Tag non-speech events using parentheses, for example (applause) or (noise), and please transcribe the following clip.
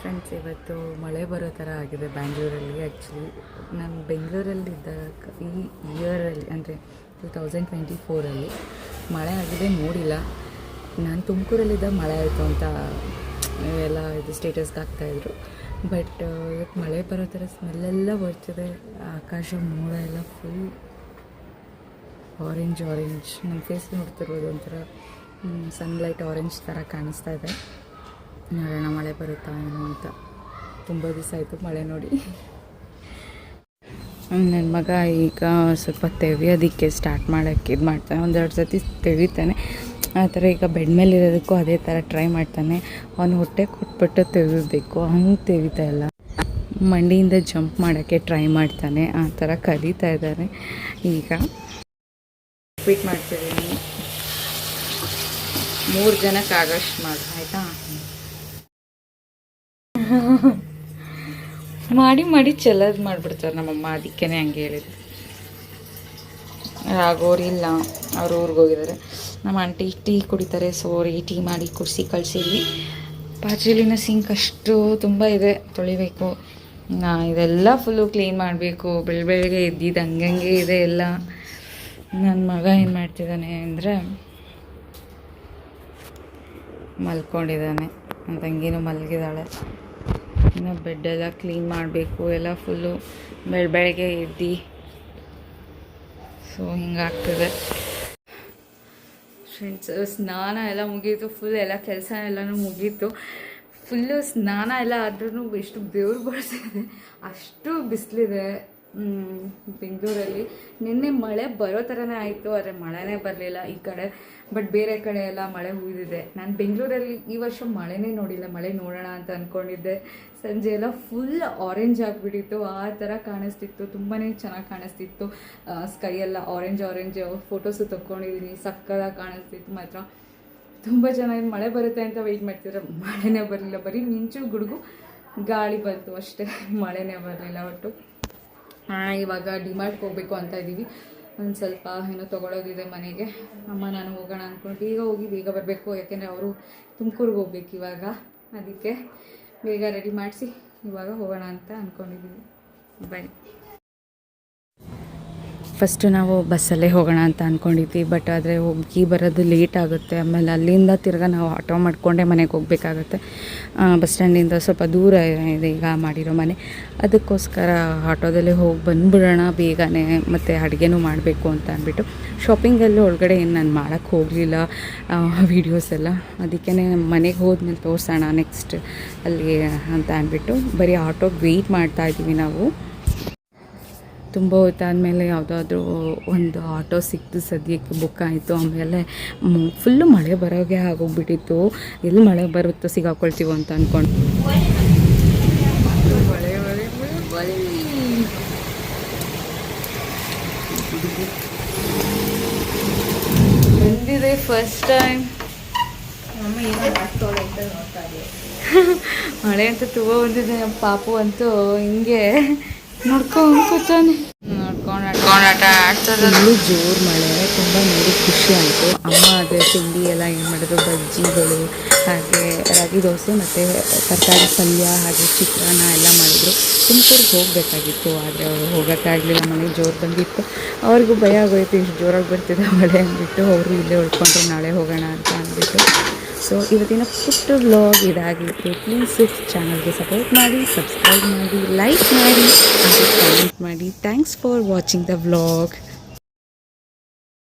Friends ಇವತ್ತು ಮಳೆ ಬರೋ ಥರ ಆಗಿದೆ ಬ್ಯಾಂಗ್ಳೂರಲ್ಲಿ ಆ್ಯಕ್ಚುಲಿ ನಾನು ಬೆಂಗಳೂರಲ್ಲಿದ್ದಾಗ ಈ ಇಯರಲ್ಲಿ ಅಂದರೆ ಟೂ ತೌಸಂಡ್ ಟ್ವೆಂಟಿ ಫೋರಲ್ಲಿ ಮಳೆ ಆಗಿದೆ ನೋಡಿಲ್ಲ. ನಾನು ತುಮಕೂರಲ್ಲಿದ್ದ ಮಳೆ ಆಯಿತು ಅಂತ ಎಲ್ಲ ಇದು ಸ್ಟೇಟಸ್ಗೆ ಹಾಕ್ತಾಯಿದ್ರು ಬಟ್ ಇವತ್ತು ಮಳೆ ಬರೋ ಥರ ಸ್ಮೆಲ್ಲೆಲ್ಲ ಬರ್ತಿದೆ. ಆಕಾಶ ಮೋಡ ಎಲ್ಲ ಫುಲ್ ಆರೆಂಜ್ ಆರೆಂಜ್ ನನ್ನ ಫೇಸ್ ನೋಡ್ತಿರ್ಬೋದು ಒಂಥರ ಸನ್ಲೈಟ್ ಆರೆಂಜ್ ಥರ ಕಾಣಿಸ್ತಾ ಇದೆ. ನೋಡೋಣ ಮಳೆ ಬರುತ್ತಾ ಅಂತ. ತುಂಬ ದಿವಸ ಆಯಿತು ಮಳೆ ನೋಡಿ. ನನ್ನ ಮಗ ಈಗ ಸ್ವಲ್ಪ ತೆವಿಯೋದಕ್ಕೆ ಸ್ಟಾರ್ಟ್ ಮಾಡೋಕ್ಕೆ ಇದು ಮಾಡ್ತಾನೆ. ಒಂದೆರಡು ಸತಿ ತೆವಿತಾನೆ ಆ ಥರ ಈಗ ಬೆಡ್ ಮೇಲೆ ಇರೋದಕ್ಕೂ ಅದೇ ಥರ ಟ್ರೈ ಮಾಡ್ತಾನೆ. ಅವನು ಹೊಟ್ಟೆ ಕೊಟ್ಬಿಟ್ಟು ತೆಗಿಬೇಕು ಹಂಗೆ ತೆಗಿತಾ ಇಲ್ಲ ಮಂಡಿಯಿಂದ ಜಂಪ್ ಮಾಡೋಕ್ಕೆ ಟ್ರೈ ಮಾಡ್ತಾನೆ. ಆ ಥರ ಕಲಿತಾ ಇದ್ದಾನೆ ಈಗ. ರಿಪೀಟ್ ಮಾಡ್ತಿದ್ದೀನಿ ಮೂರು ಜನಕ್ಕೆ ಆಗೋಷ್ಟು ಮಾಡು, ಆಯಿತಾ? (laughs) ಮಾಡಿ ಮಾಡಿ ಚೆಲ್ಲದ್ ಮಾಡಿಬಿಡ್ತಾರೆ ನಮ್ಮಮ್ಮ ಅದಕ್ಕೇ ಹಂಗೆ ಹೇಳಿದ್ರು ಆಗೋರಿಲ್ಲ ಅವ್ರ ಊರಿಗೆ ಹೋಗಿದ್ದಾರೆ ನಮ್ಮ ಆಂಟಿ ಟೀ ಕುಡಿತಾರೆ ಸೋರಿ ಟೀ ಮಾಡಿ ಕುಡಿಸಿ ಕಳಿಸಿದ್ವಿ. ಪಾಚಿಲಿನ ಸಿಂಕ್ ಅಷ್ಟು ತುಂಬ ಇದೆ, ತೊಳಿಬೇಕು. ಇದೆಲ್ಲ ಫುಲ್ಲು ಕ್ಲೀನ್ ಮಾಡಬೇಕು. ಬೆಳ ಬೆಳಗ್ಗೆ ಎದ್ದಿದ್ದು ಹಂಗಂಗೆ ಇದೆ ಎಲ್ಲ. ನನ್ನ ಮಗ ಏನು ಮಾಡ್ತಿದ್ದಾನೆ ಅಂದರೆ ಮಲ್ಕೊಂಡಿದ್ದಾನೆ. ನನ್ನ ತಂಗಿನೂ ಮಲಗಿದ್ದಾಳೆ ಇನ್ನು ಬೆಡ್ಡೆಲ್ಲ ಕ್ಲೀನ್ ಮಾಡಬೇಕು, ಎಲ್ಲ ಫುಲ್ಲು ಬೆಳ, ಬೆಳಗ್ಗೆ ಎದ್ದು. ಸೊ ಹಿಂಗಾಗ್ತದೆ. ಫ್ರೆಂಡ್ಸ್ ಸ್ನಾನ ಎಲ್ಲ ಮುಗೀತು ಫುಲ್ ಎಲ್ಲ ಕೆಲಸ ಎಲ್ಲನೂ ಮುಗೀತು. ಫುಲ್ಲು ಸ್ನಾನ ಎಲ್ಲ ಆದ್ರೂ ಎಷ್ಟು ಬೆವರು ಬರ್ತಿದೆ. ಅಷ್ಟು ಬಿಸಿಲಿದೆ. ಬೆಂಗಳೂರಲ್ಲಿ. ನಿನ್ನೆ ಮಳೆ ಬರೋ ಥರನೇ ಆಯಿತು, ಆದರೆ ಮಳೆನೇ ಬರಲಿಲ್ಲ ಈ ಕಡೆ. ಬಟ್ ಬೇರೆ ಕಡೆ ಎಲ್ಲ ಮಳೆ ಹುಯ್ದಿದೆ. ನಾನು ಬೆಂಗಳೂರಲ್ಲಿ ಈ ವರ್ಷ ಮಳೆನೇ ನೋಡಿಲ್ಲ, ಮಳೆ ನೋಡೋಣ ಅಂತ ಅಂದ್ಕೊಂಡಿದ್ದೆ ಸಂಜೆ ಎಲ್ಲ ಫುಲ್ ಆರೆಂಜ್ ಆಗಿಬಿಟ್ಟಿತ್ತು. ಆ ಥರ ಕಾಣಿಸ್ತಿತ್ತು. ತುಂಬಾ ಚೆನ್ನಾಗಿ ಕಾಣಿಸ್ತಿತ್ತು. ಸ್ಕೈ ಎಲ್ಲ ಆರೆಂಜ್ ಆರೆಂಜ್ ಫೋಟೋಸು ತೊಗೊಂಡಿದ್ದೀನಿ ಸಕ್ಕದಾಗಿ ಕಾಣಿಸ್ತಿತ್ತು ಮಾತ್ರ. ತುಂಬ ಚೆನ್ನಾಗಿ ಮಳೆ ಬರುತ್ತೆ ಅಂತ ವೆಯ್ಟ್ ಮಾಡ್ತಿದ್ರೆ ಮಳೆನೇ ಬರಲಿಲ್ಲ. ಬರೀ ಮಿಂಚು ಗುಡುಗು ಗಾಳಿ ಬಂತು ಅಷ್ಟೇ. ಮಳೆನೇ ಬರಲಿಲ್ಲ ಒಟ್ಟು. ಇವಾಗ ಡಿಮಾರ್ಟ್ಗೆ ಹೋಗಬೇಕು ಅಂತ ಇದ್ದೀವಿ. ಒಂದು ಸ್ವಲ್ಪ ಏನೋ ತೊಗೊಳೋದಿದೆ ಮನೆಗೆ. ಅಮ್ಮ, ನಾನು ಹೋಗೋಣ ಅಂದ್ಕೊಂಡು ಬೇಗ ಹೋಗಿ ಬೇಗ ಬರಬೇಕು. ಯಾಕೆಂದರೆ ಅವರು ತುಮಕೂರಿಗೆ ಹೋಗ್ಬೇಕು ಇವಾಗ. ಅದಕ್ಕೆ ಬೇಗ ರೆಡಿ ಮಾಡಿಸಿ ಇವಾಗ ಹೋಗೋಣ ಅಂತ ಅಂದ್ಕೊಂಡಿದ್ದೀವಿ ಬನ್ನಿ ಫಸ್ಟು ನಾವು ಬಸ್ಸಲ್ಲೇ ಹೋಗೋಣ ಅಂತ ಅಂದ್ಕೊಂಡಿದ್ವಿ ಬಟ್ ಆದರೆ ಹೋಗಿ ಬರೋದು ಲೇಟ್ ಆಗುತ್ತೆ. ಆಮೇಲೆ ಅಲ್ಲಿಂದ ತಿರ್ಗಾ ನಾವು ಆಟೋ ಮಾಡಿಕೊಂಡೇ ಮನೆಗೆ ಹೋಗಬೇಕಾಗುತ್ತೆ. ಬಸ್ ಸ್ಟ್ಯಾಂಡಿಂದ ಸ್ವಲ್ಪ ದೂರ ಇದೆ ಈಗ ಮಾಡಿರೋ ಮನೆ. ಅದಕ್ಕೋಸ್ಕರ ಆಟೋದಲ್ಲೇ ಹೋಗಿ ಬಂದುಬಿಡೋಣ ಬೇಗನೆ, ಮತ್ತು ಅಡುಗೆನೂ ಮಾಡಬೇಕು ಅಂತ ಅಂದ್ಬಿಟ್ಟು. ಶಾಪಿಂಗಲ್ಲಿ ಒಳಗಡೆ ಏನು ನಾನು ಮಾಡೋಕ್ಕೆ ಹೋಗಲಿಲ್ಲ. ವೀಡಿಯೋಸ್ ಎಲ್ಲ. ಅದಕ್ಕೇ ಮನೆಗೆ ಹೋದ್ಮೇಲೆ ತೋರಿಸೋಣ ನೆಕ್ಸ್ಟ್ ಅಲ್ಲಿ ಅಂತ ಅಂದ್ಬಿಟ್ಟು ಬರೀ ಆಟೋಗೆ ವೆಯ್ಟ್ ಮಾಡ್ತಾಯಿದ್ದೀವಿ ನಾವು. ತುಂಬ ಹೊತ್ತಾದಮೇಲೆ ಯಾವುದಾದ್ರೂ ಒಂದು ಆಟೋ ಸಿಕ್ತು ಸದ್ಯಕ್ಕೆ ಬುಕ್ ಆಯಿತು ಆಮೇಲೆ ಫುಲ್ಲು ಮಳೆ ಬರೋಗೆ ಆಗೋಗ್ಬಿಟ್ಟಿತ್ತು. ಎಲ್ಲಿ ಮಳೆ ಬರುತ್ತೋ ಸಿಗಾಕೊಳ್ತೀವೋ ಅಂತ ಅಂದ್ಕೊಂಡು (laughs) ಮಳೆ ಮಳೆ ಮಳೆ ಮಳೆ ಬಂದಿದೆ ಫಸ್ಟ್ ಟೈಮ್ ಮಳೆ ಅಂತ ತುಂಬ ಬಂದಿದೆ ನಮ್ಮ ಪಾಪು ಅಂತೂ ಹಿಂಗೆ. ನೋಡ್ಕೊಂಡು ಕೂತಾನೆ. ನೋಡ್ಕೊಂಡು ಆಟ ಆಡ್ತದೆ ಜೋರು ಮಳೆ ತುಂಬ ನೋಡಿ ಖುಷಿ ಆಯಿತು. ಅಮ್ಮ ಅದೇ ತಿಂಡಿ ಎಲ್ಲ ಏನು ಮಾಡಿದ್ರು? ಬಜ್ಜಿಗಳು ಹಾಗೆ ರಾಗಿ ದೋಸೆ ಮತ್ತು ತರಕಾರಿ ಪಲ್ಯ ಹಾಗೆ ಚಿತ್ರಾನ್ನ ಎಲ್ಲ ಮಾಡಿದ್ರು. ತುಮಕೂರಿಗೆ ಹೋಗಬೇಕಾಗಿತ್ತು ಆದರೆ ಅವರು ಹೋಗೋಕ್ಕಾಗಲಿಲ್ಲ. ಮನೆಗೆ ಜೋರು ಬಂದಿತ್ತು. ಅವ್ರಿಗೂ ಭಯ ಆಗೋಯ್ತು ಇಷ್ಟು ಜೋರಾಗಿ ಬರ್ತಿದೆ ಮಳೆ ಅಂದ್ಬಿಟ್ಟು. ಅವರು ಇಲ್ಲೇ ಉಳ್ಕೊಂಡ್ರು ನಾಳೆ ಹೋಗೋಣ ಅಂತ ಅಂದ್ಬಿಟ್ಟು. ಸೊ ಇವತ್ತಿನ ಪುಟ್ಟ ವ್ಲಾಗ್ ಇದಾಗಿತ್ತು ಪ್ಲೀಸ್ ಚಾನಲ್ಗೆ ಸಪೋರ್ಟ್ ಮಾಡಿ ಸಬ್ಸ್ಕ್ರೈಬ್ ಮಾಡಿ ಲೈಕ್ ಮಾಡಿ ಕಾಮೆಂಟ್ ಮಾಡಿ. Thanks for watching the vlog